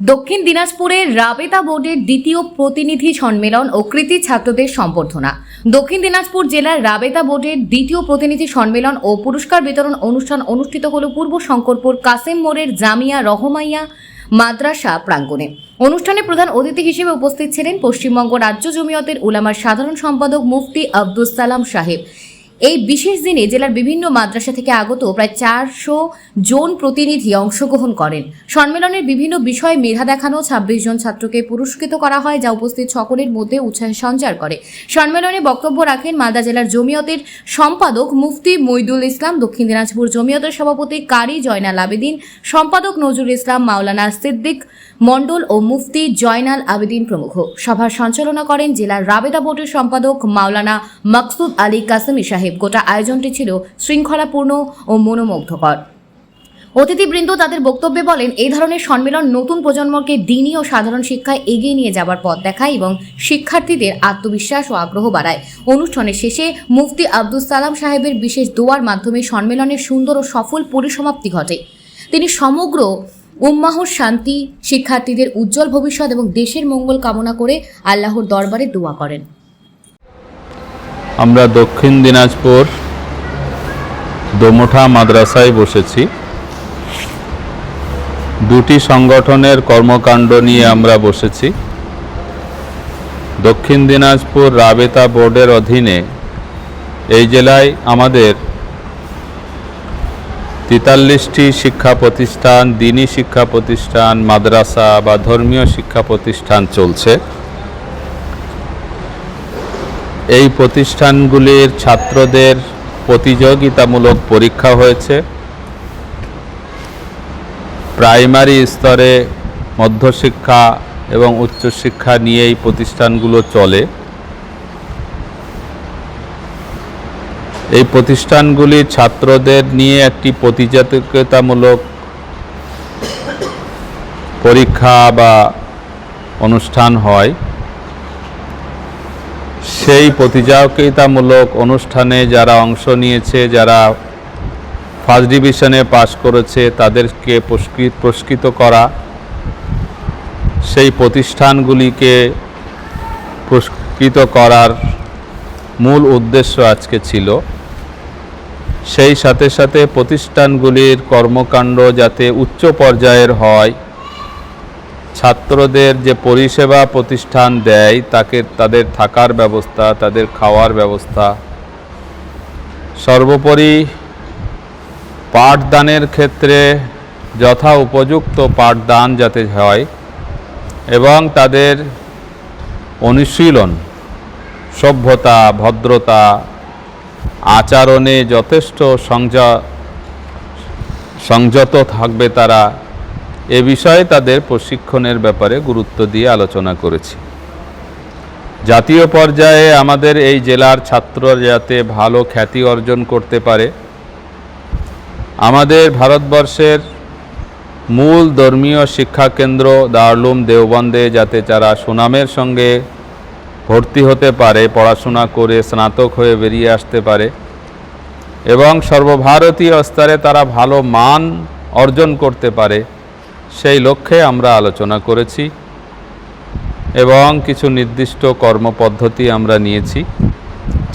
দক্ষিণ দিনাজপুরের রাবেতা বোর্ডের দ্বিতীয় প্রতিনিধি সম্মেলন ও কৃতি ছাত্রদের সম্বর্ধনা। দক্ষিণ দিনাজপুর জেলার রাবেতা বোর্ডের দ্বিতীয় প্রতিনিধি সম্মেলন ও পুরস্কার বিতরণ অনুষ্ঠান অনুষ্ঠিত হল পূর্ব শঙ্করপুর কাসেম মোড়ের জামিয়া রহমাইয়া মাদ্রাসা প্রাঙ্গণে। অনুষ্ঠানে প্রধান অতিথি হিসেবে উপস্থিত ছিলেন পশ্চিমবঙ্গ রাজ্য জমিয়তের উলামার সাধারণ সম্পাদক মুফতি আব্দুল সালাম সাহেব। এই বিশেষ দিনে জেলার বিভিন্ন মাদ্রাসা থেকে আগত প্রায় চারশো জন প্রতিনিধি অংশগ্রহণ করেন। সম্মেলনের বিভিন্ন বিষয়ে মেধা দেখানো ছাব্বিশ জন ছাত্রকে পুরস্কৃত করা হয়, যা উপস্থিত সকলের মধ্যে উৎসাহ সঞ্চার করে। সম্মেলনে বক্তব্য রাখেন মালদা জেলার জমিয়তের সম্পাদক মুফতি মইদুল ইসলাম, দক্ষিণ দিনাজপুর জমিয়তের সভাপতি কারি জয়নাল আবেদিন, সম্পাদক নজরুল ইসলাম, মাওলানা সিদ্দিক মণ্ডল ও মুফতি জয়নাল আবেদিন প্রমুখ। সভার সঞ্চালনা করেন জেলার রাবেদা বোর্ডের সম্পাদক মাওলানা মাকসুদ আলী কাসেমি সাহেব। গোটা আয়োজনটি ছিল শৃঙ্খলাপূর্ণ ও মনোমুগ্ধকর। অতিথিবৃন্দ তাদের বক্তব্যে বলেন, এই ধরনের সম্মেলন নতুন প্রজন্মকে দিনই ও সাধারণ শিক্ষায় এগিয়ে নিয়ে যাবার পথ দেখায় এবং শিক্ষার্থীদের আত্মবিশ্বাস ও আগ্রহ বাড়ায়। অনুষ্ঠানের শেষে মুফতি আব্দুল সালাম সাহেবের বিশেষ দোয়ার মাধ্যমে সম্মেলনের সুন্দর ও সফল পরিসমাপ্তি ঘটে। তিনি সমগ্র উম্মাহর শান্তি, শিক্ষার্থীদের উজ্জ্বল ভবিষ্যৎ এবং দেশের মঙ্গল কামনা করে আল্লাহর দরবারে দোয়া করেন। আমরা দক্ষিণ দিনাজপুর দোমোঠা মাদ্রাসায় বসেছি। দুটি সংগঠনের কর্মকাণ্ড নিয়ে আমরা বসেছি। দক্ষিণ দিনাজপুর রাবেতা বোর্ডের অধীনে এই জেলায় আমাদের তেতাল্লিশটি শিক্ষা প্রতিষ্ঠান, দিনী শিক্ষা প্রতিষ্ঠান, মাদ্রাসা বা ধর্মীয় শিক্ষা প্রতিষ্ঠান চলছে। এই প্রতিষ্ঠানগুলির ছাত্রদের প্রতিযোগিতামূলক পরীক্ষা হয়েছে। প্রাইমারি স্তরে মধ্যশিক্ষা এবং উচ্চশিক্ষা নিয়ে এই প্রতিষ্ঠানগুলো চলে। এই প্রতিষ্ঠানগুলি ছাত্রদের নিয়ে একটি প্রতিযোগিতামূলক পরীক্ষা বা অনুষ্ঠান হয়। সেই প্রতিযোগিতামূলক অনুষ্ঠানে যারা অংশ নিয়েছে, যারা ফার্স্ট ডিভিশনে পাশ করেছে, তাদেরকে পুরস্কৃত করা, সেই প্রতিষ্ঠানগুলিকে পুরস্কৃত করার মূল উদ্দেশ্য আজকে ছিল। সেই সাথে সাথে প্রতিষ্ঠানগুলির কর্মকাণ্ড যাতে উচ্চ পর্যায়ের হয় ছাত্রদের যে পরিষেবা প্রতিষ্ঠান দেয়, তাকে, তাদের থাকার ব্যবস্থা, তাদের খাওয়ার ব্যবস্থা। সর্বোপরি পাঠদানের ক্ষেত্রে যথা উপযুক্ত পাঠদান যাতে হয় এবং তাদের অনুশীলন, সভ্যতা, ভদ্রতা, আচরণে যথেষ্ট সংযা, সংযত থাকবে তারা এ বিষয়ে তাদের প্রশিক্ষণের ব্যাপারে গুরুত্ব দিয়ে আলোচনা করেছি। জাতীয় পর্যায়ে আমাদের এই জেলার ছাত্ররা যাতে ভালো খ্যাতি অর্জন করতে পারে, আমাদের ভারতবর্ষের মূল ধর্মীয় শিক্ষা কেন্দ্র দারুলুম দেওবন্দে যাতে যারা সুনামের সঙ্গে ভর্তি হতে পারে, পড়াশোনা করে স্নাতক হয়ে বেরিয়ে আসতে পারে এবং সর্বভারতীয় স্তরে তারা ভালো মান অর্জন করতে পারে সেই লক্ষ্যে আমরা আলোচনা করেছি এবং কিছু নির্দিষ্ট কর্মপদ্ধতি আমরা নিয়েছি।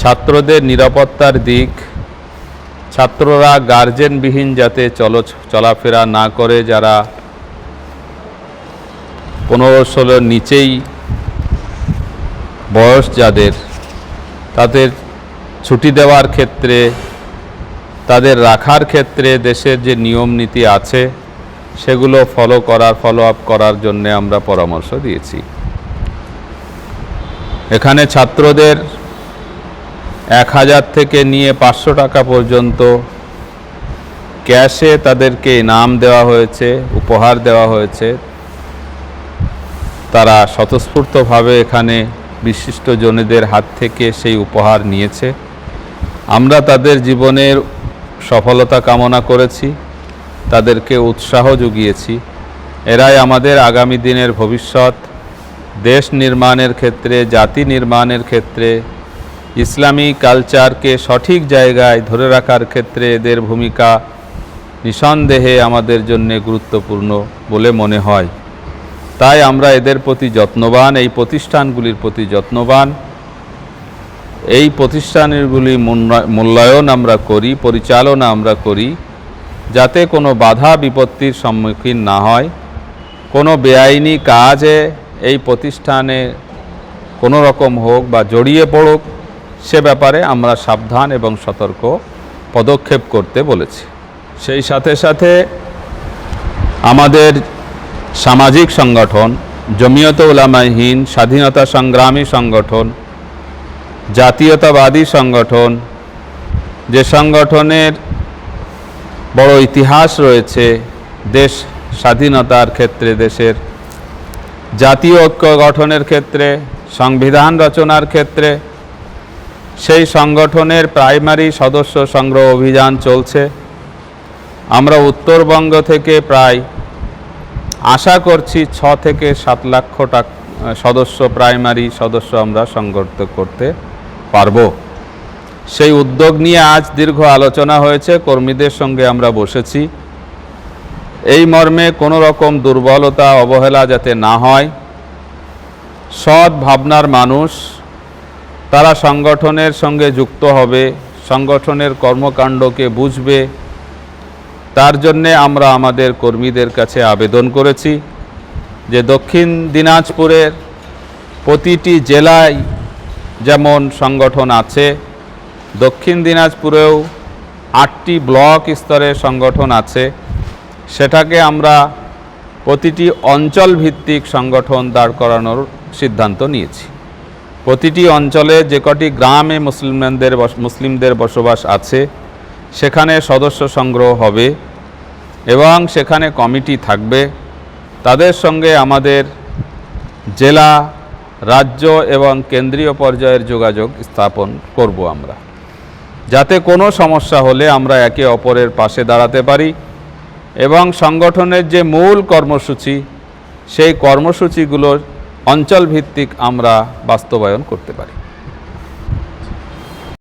ছাত্রদের নিরাপত্তার দিক, ছাত্ররা গার্জেনবিহীন যাতে চলো, চলাফেরা না করে, যারা পনেরো ষোলোর নিচেই বয়স যাদের, তাদের ছুটি দেওয়ার ক্ষেত্রে, তাদের রাখার ক্ষেত্রে দেশের যে নিয়ম নীতি আছে সেগুলো ফলো করার ফলো আপ করার জন্যে আমরা পরামর্শ দিয়েছি। এখানে ছাত্রদের এক হাজার থেকে নিয়ে পাঁচশো টাকা পর্যন্ত ক্যাশে তাদেরকে নাম দেওয়া হয়েছে, উপহার দেওয়া হয়েছে। তারা স্বতঃস্ফূর্তভাবে এখানে বিশিষ্ট জনেদের হাত থেকে সেই উপহার নিয়েছে। আমরা তাদের জীবনের সফলতা কামনা করেছি। তাদেরকে উৎসাহ জুগিয়েছি এরাই আমাদের আগামী দিনের ভবিষ্যৎ। দেশ নির্মাণের ক্ষেত্রে, জাতি নির্মাণের ক্ষেত্রে, ইসলামী কালচারকে সঠিক জায়গায় ধরে রাখার ক্ষেত্রে এদের ভূমিকা নিঃসন্দেহে আমাদের জন্য গুরুত্বপূর্ণ বলে মনে হয়। তাই আমরা এদের প্রতি যত্নবান, এই প্রতিষ্ঠানগুলির প্রতি যত্নবান। এই প্রতিষ্ঠানগুলি মূল্যায়ন আমরা করি, পরিচালনা আমরা করি। যাতে কোনো বাধা বিপত্তির সম্মুখীন না হয়। কোনো বেআইনি কাজে এই প্রতিষ্ঠানে কোনো রকম হোক বা জড়িয়ে পড়ুক, সে ব্যাপারে আমরা সাবধান এবং সতর্ক পদক্ষেপ করতে বলেছি। সেই সাথে সাথে আমাদের সামাজিক সংগঠন, জমিয়ত উলামাহীন স্বাধীনতা সংগ্রামী সংগঠন, জাতীয়তাবাদী সংগঠন, যে সংগঠনের বড় ইতিহাস রয়েছে দেশ স্বাধীনতার ক্ষেত্রে, দেশের জাতীয় ঐক্য গঠনের ক্ষেত্রে, সংবিধান রচনার ক্ষেত্রে। সেই সংগঠনের প্রাইমারি সদস্য সংগ্রহ অভিযান চলছে। আমরা উত্তরবঙ্গ থেকে প্রায় আশা করছি ছ থেকে সাত লক্ষ টাকা সদস্য, প্রাইমারি সদস্য আমরা সংগঠিত করতে পারব। সেই উদ্যোগ নিয়ে আজ দীর্ঘ আলোচনা হয়েছে। কর্মীদের সঙ্গে আমরা বসেছি। এই মর্মে কোনো রকম দুর্বলতা, অবহেলা যাতে না হয়, সৎ ভাবনার মানুষ, তারা সংগঠনের সঙ্গে যুক্ত হবে, সংগঠনের কর্মকাণ্ডকে বুঝবে, তার জন্যে আমরা আমাদের কর্মীদের কাছে আবেদন করেছি যে দক্ষিণ দিনাজপুরের প্রতিটি জেলায় যেমন সংগঠন আছে দক্ষিণ দিনাজপুরেও আটটি ব্লক স্তরের সংগঠন আছে। সেটাকে আমরা প্রতিটি অঞ্চল ভিত্তিক সংগঠন দাঁড় করানোর সিদ্ধান্ত নিয়েছি। প্রতিটি অঞ্চলে যে কটি গ্রামে মুসলিমদের মুসলিমদের বসবাস আছে, সেখানে সদস্য সংগ্রহ হবে এবং সেখানে কমিটি থাকবে। তাদের সঙ্গে আমাদের জেলা, রাজ্য এবং কেন্দ্রীয় পর্যায়ের যোগাযোগ স্থাপন করব আমরা। যাতে কোনো সমস্যা হলে আমরা একে অপরের পাশে দাঁড়াতে পারি এবং সংগঠনের যে মূল কর্মসূচি, সেই কর্মসূচিগুলোর অঞ্চলভিত্তিক আমরা বাস্তবায়ন করতে পারি।